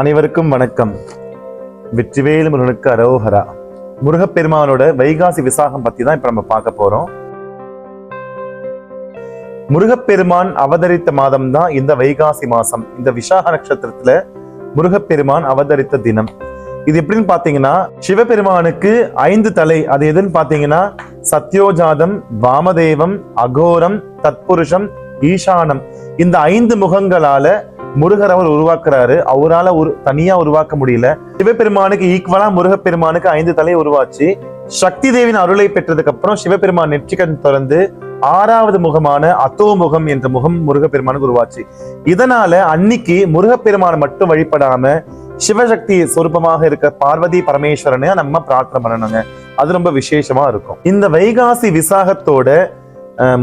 அனைவருக்கும் வணக்கம். வெற்றிவேலு முருகனுக்கு அரோஹரா முருகப்பெருமானோட வைகாசி விசாகம் பத்தி தான் இப்ப நம்ம பார்க்க போறோம். முருகப்பெருமான் அவதரித்த மாதம் தான் இந்த வைகாசி மாசம். இந்த விசாக நட்சத்திரத்துல முருகப்பெருமான் அவதரித்த தினம். இது எப்படின்னு பாத்தீங்கன்னா சிவபெருமானுக்கு ஐந்து தலை. அது எதுன்னு பாத்தீங்கன்னா சத்யோஜாதம் வாமதேவம் அகோரம் தத்புருஷம் ஈசானம். இந்த ஐந்து முகங்களால முருகர் அவர் உருவாக்குறாரு. அவரால் ஒரு தனியா உருவாக்க முடியல. சிவபெருமானுக்கு ஈக்குவலா முருகப்பெருமானுக்கு ஐந்து தலை உருவாச்சு. சக்தி தேவின் அருளை பெற்றதுக்கு அப்புறம் சிவபெருமான் நெற்றிக்கண் திறந்து ஆறாவது முகமான அத்தோ முகம் என்ற முகம் முருகப்பெருமானுக்கு உருவாச்சு. இதனால அன்னைக்கு முருகப்பெருமானை மட்டும் வழிபடாம சிவசக்தி சொரூபமாக இருக்க பார்வதி பரமேஸ்வரனை நம்ம பிரார்த்தனை பண்ணணுங்க. அது ரொம்ப விசேஷமா இருக்கும். இந்த வைகாசி விசாகத்தோட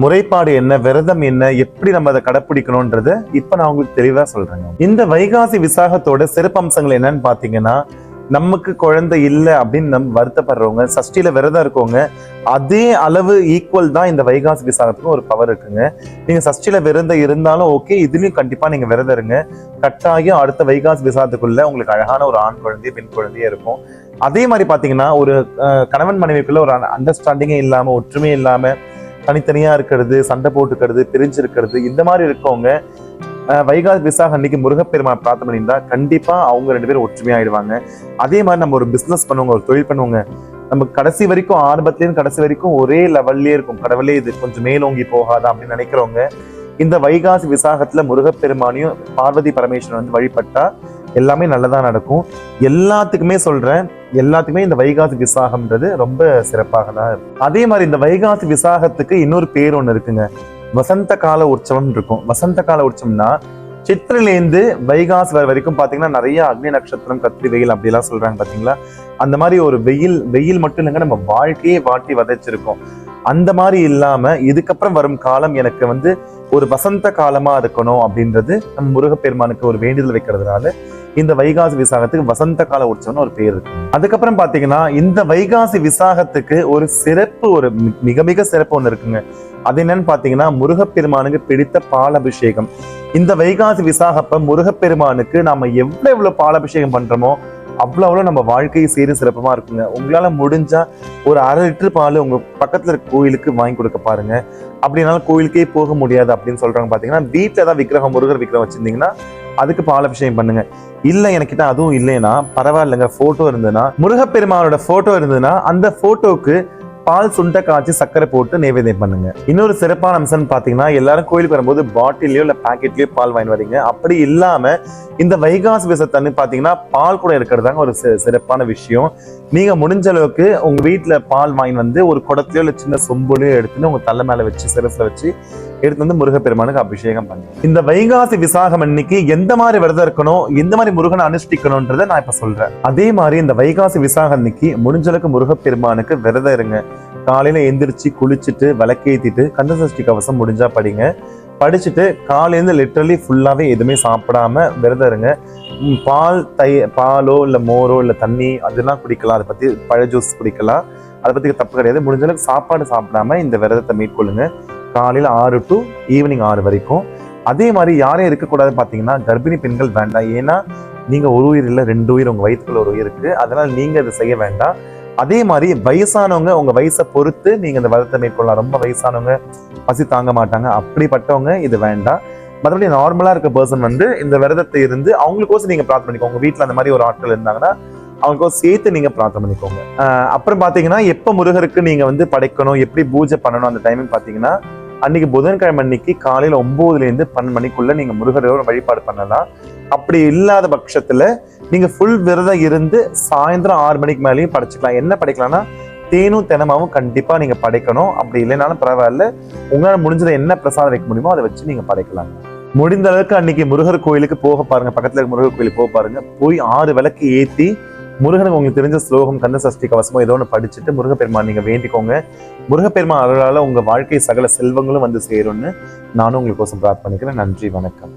முறைப்பாடு என்ன விரதம் என்ன எப்படி நம்ம அதை கடைப்பிடிக்கணும்ன்றத இப்ப நான் உங்களுக்கு தெளிவா சொல்கிறேங்க இந்த வைகாசி விசாகத்தோட சிறப்பம்சங்கள் என்னன்னு பாத்தீங்கன்னா நமக்கு குழந்தை இல்லை அப்படின்னு நம்ம வருத்தப்படுறவங்க சஷ்டியில விரதம் இருக்கவங்க அதே அளவு ஈக்குவல் தான் இந்த வைகாசி விசாகத்துக்கும் ஒரு பவர் இருக்குங்க. நீங்க சஷ்டியில விரதம் இருந்தாலும் ஓகே இதுலயும் கண்டிப்பா நீங்க விரதம் இருங்க. கட்டாயம் அடுத்த வைகாசி விசாகத்துக்குள்ள உங்களுக்கு அழகான ஒரு ஆண் குழந்தைய பெண் குழந்தையே இருக்கும். அதே மாதிரி பாத்தீங்கன்னா ஒரு கணவன் மனைவிக்குள்ள ஒரு அண்டர்ஸ்டாண்டிங்கே இல்லாம ஒற்றுமையே இல்லாமல் தனித்தனியாக இருக்கிறது சண்டை போட்டுக்கிறது பிரிஞ்சு இருக்கிறது இந்த மாதிரி இருக்கவங்க அஹ், விசாக அன்னைக்கு முருகப்பெருமான் பிரார்த்தனை பண்ணியிருந்தா கண்டிப்பாக அவங்க ரெண்டு பேரும் ஒற்றுமையாயிடுவாங்க. அதே மாதிரி நம்ம ஒரு பிஸ்னஸ் பண்ணுவோங்க ஒரு தொழில் பண்ணுவோங்க. நம்ம கடைசி வரைக்கும் ஆரம்பத்திலேயும் கடைசி வரைக்கும் ஒரே லெவல்லே இருக்கும். கடவுளே இது கொஞ்சம் மேலோங்கி போகாதா அப்படின்னு நினைக்கிறவங்க இந்த வைகாசி விசாகத்தில் முருகப்பெருமானையும் பார்வதி பரமேஸ்வரன் வந்து வழிபட்டால் எல்லாமே நல்லதா நடக்கும். எல்லாத்துக்குமே சொல்றேன் எல்லாத்துக்குமே இந்த வைகாசி விசாகம்ன்றது ரொம்ப சிறப்பாக தான் இருக்கும் அதே மாதிரி இந்த வைகாசி விசாகத்துக்கு இன்னொரு பேர் ஒன்று இருக்குங்க. வசந்த கால உற்சவம் இருக்கும். வசந்த கால உற்சவம்னா சித்திரிலேருந்து வைகாசி வரை வரைக்கும் பார்த்தீங்கன்னா நிறைய அக்னி நட்சத்திரம் கத்திரி வெயில் அப்படிலாம் சொல்றாங்க பாத்தீங்களா? அந்த மாதிரி ஒரு வெயில் வெயில் மட்டும் இல்லைங்க நம்ம வாழ்க்கையே வாட்டி வதைச்சிருக்கோம். அந்த மாதிரி இல்லாம இதுக்கப்புறம் வரும் காலம் எனக்கு வந்து ஒரு வசந்த காலமா இருக்கணும் அப்படின்றது நம்ம முருகப்பெருமானுக்கு ஒரு வேண்டுதல் வைக்கிறதுனால இந்த வைகாசி விசாகத்துக்கு வசந்த கால உற்சவம்னு ஒரு பேர் இருக்கு. அதுக்கப்புறம் பாத்தீங்கன்னா இந்த வைகாசி விசாகத்துக்கு ஒரு சிறப்பு ஒரு மிக மிக சிறப்பு ஒன்று இருக்குங்க. அது என்னன்னு பாத்தீங்கன்னா முருகப்பெருமானுக்கு பிடித்த பாலபிஷேகம். இந்த வைகாசி விசாகப்ப முருகப்பெருமானுக்கு நாம எவ்வளவு எவ்வளவு பாலபிஷேகம் பண்றோமோ அவ்வளவு அவ்வளவு நம்ம வாழ்க்கை சீரும் சிறப்பமா இருக்குங்க. உங்களால முடிஞ்சா ஒரு அரை லிட்டர் பால் உங்க பக்கத்துல இருக்க கோயிலுக்கு வாங்கி கொடுக்க பாருங்க. அப்படினாலும் கோயிலுக்கே போக முடியாது அப்படின்னு சொல்றாங்க. பாத்தீங்கன்னா வீட்டில் தான் விக்கிரகம் முருகர் விக்கிரகம் வச்சிருந்தீங்கன்னா அதுக்கு பாலபிஷேகம் பண்ணுங்க. இல்ல எனக்கிட்ட அதுவும் இல்லைன்னா பரவாயில்லைங்க போட்டோ இருந்ததுன்னா முருகப்பெருமானோட போட்டோ இருந்ததுன்னா அந்த போட்டோக்கு பால் சுண்ட காய்ச்சி சர்க்கரை போட்டு நைவேத்தியம் பண்ணுங்க. இன்னொரு சிறப்பான அம்சம்னு பாத்தீங்கன்னா எல்லாரும் கோயிலுக்கு வரும்போது பாட்டிலையோ இல்ல பாக்கெட்லயோ பால் வாங்கி வரீங்க அப்படி இல்லாம இந்த வைகாசி விசத்தன்னு பாத்தீங்கன்னா பால் கூட இருக்கிறதாங்க ஒரு சிறப்பான விஷயம். நீங்க முடிஞ்ச அளவுக்கு உங்க வீட்டுல பால் வாங்கி வந்து ஒரு குடத்துலயோ இல்ல சின்ன சொம்புலையோ எடுத்துன்னு உங்க தலை மேல வச்சு சிரசுல வச்சு எடுத்து வந்து முருகப்பெருமானுக்கு அபிஷேகம் பண்ணுங்க. இந்த வைகாசி விசாகம் அன்னைக்கு எந்த மாதிரி விரதம் இருக்கணும் எந்த மாதிரி முருகனை அனுஷ்டிக்கணும்ன்றதை நான் இப்ப சொல்றேன். அதே மாதிரி இந்த வைகாசி விசாகம் அன்னைக்கு முடிஞ்ச அளவுக்கு முருகப்பெருமானுக்கு விரதம் இருங்க. காலையில எந்திரிச்சு குளிச்சுட்டு விளக்கேத்திட்டு கந்தசஷ்டி கவசம் முடிஞ்சா படிங்க. படிச்சுட்டு காலையிலேருந்து லிட்ரலி ஃபுல்லாவே எதுவுமே சாப்பிடாம விரதம் இருங்க பால் தை பாலோ இல்ல மோரோ இல்ல தண்ணி அதெல்லாம் குடிக்கலாம். அதை பத்தி பழ ஜூஸ் குடிக்கலாம். அதை பத்தி தப்பு கிடையாது. முடிஞ்ச அளவுக்கு சாப்பாடு சாப்பிடாம இந்த விரதத்தை மேற்கொள்ளுங்க. காலையில ஆறு டு ஈவினிங் ஆறு வரைக்கும். அதே மாதிரி யாரையும் இருக்கக்கூடாதுன்னு பாத்தீங்கன்னா கர்ப்பிணி பெண்கள் வேண்டாம். ஏன்னா நீங்க ஒரு உயிர் இல்ல ரெண்டு உயிர் உங்க வயிற்றுக்குள்ள ஒரு உயிர் இருக்கு. அதனால நீங்க அதை செய்ய வேண்டாம். அதே மாதிரி வயசானவங்க உங்க வயசை பொறுத்து நீங்க இந்த விரதத்தை மேற்கொள்ளலாம். ரொம்ப வயசானவங்க பசி தாங்க மாட்டாங்க. அப்படிப்பட்டவங்க இது வேண்டாம். மற்றபடி நார்மலா இருக்க பர்சன் வந்து இந்த விரதத்தை இருந்து அவங்களுக்கோசம் நீங்க பிரார்த்தனை பண்ணிக்கோங்க. உங்க வீட்டுல அந்த மாதிரி ஒரு ஆட்கள் இருந்தாங்கன்னா அவங்களுக்கோ சேர்த்து நீங்க பிரார்த்தனை பண்ணிக்கோங்க. அப்புறம் பாத்தீங்கன்னா எப்ப முருகருக்கு நீங்க வந்து படைக்கணும் எப்படி பூஜை பண்ணணும் அந்த டைமிங் பாத்தீங்கன்னா அன்னைக்கு புதன்கிழமை அன்னைக்கு காலையில ஒன்பதுல இருந்து பன்னெண்டு மணிக்குள்ள நீங்க முருகரோட வழிபாடு பண்ணலாம். அப்படி இல்லாத பட்சத்துல நீங்க ஃபுல் விரதம் இருந்து சாயந்தரம் ஆறு மணிக்கு மேலேயும் படைச்சிக்கலாம். என்ன படைக்கலாம்னா தேனும் தினமாவும் கண்டிப்பா நீங்க படைக்கணும். அப்படி இல்லைனாலும் பரவாயில்ல. உங்களால் முடிஞ்சதை என்ன பிரசாதம் வைக்க முடியுமோ அதை வச்சு நீங்க படைக்கலாம். முடிந்த அளவுக்கு அன்னைக்கு முருகர் கோயிலுக்கு போக பாருங்க. பக்கத்துல இருக்க முருகர் கோயிலுக்கு போக பாருங்க. போய் ஆறு விளக்கு ஏத்தி முருகனுக்கு உங்களுக்கு தெரிஞ்ச ஸ்லோகம் கந்த சஷ்டி கவசமோ ஏதோ ஒன்று படிச்சுட்டு முருகப்பெருமான் நீங்கள் வேண்டிக்கோங்க. முருகப்பெருமான் அருளால் உங்கள் வாழ்க்கை சகல செல்வங்களும் வந்து சேரும்னு நானும் உங்களுக்கோசம் பிரார்த்தனைக்கிறேன் பண்ணிக்கிறேன் நன்றி வணக்கம்.